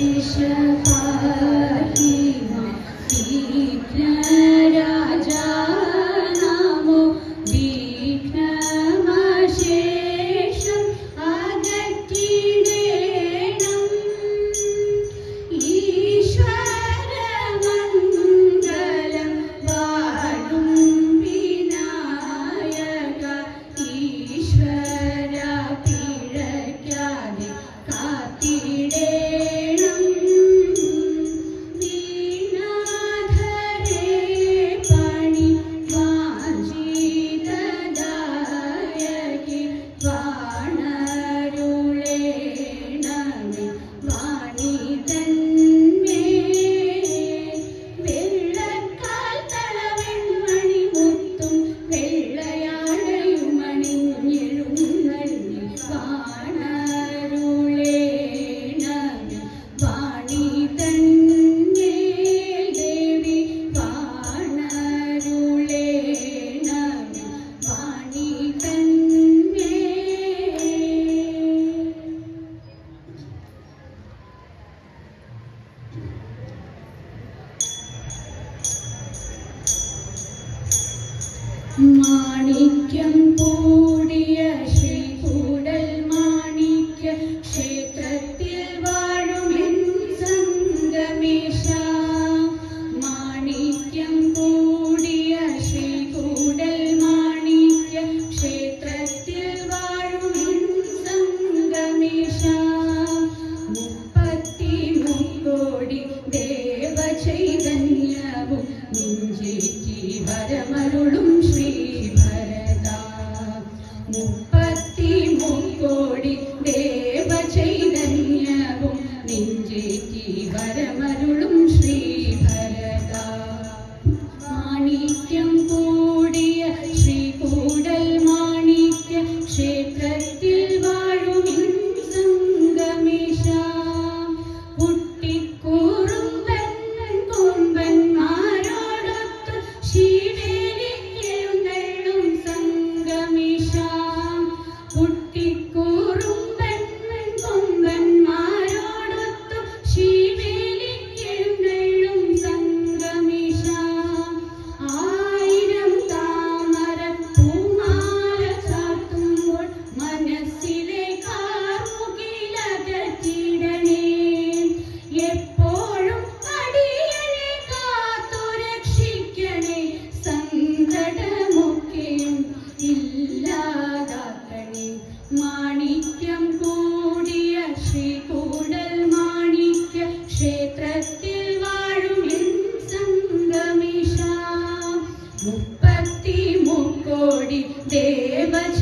一身寒 വരമരുളും ശ്രീഭരത. മുപ്പത്തി മുക്കോടി ദേവചൈതന്യവും നെഞ്ചേറ്റി വരമരുളും മാണിക്യം കൂടിയ ശ്രീ കൂടൽ മാണിക്യ ക്ഷേത്രത്തിൽ വാഴും സംഗമിഷ. മുപ്പത്തി മുക്കോടി ദേവജ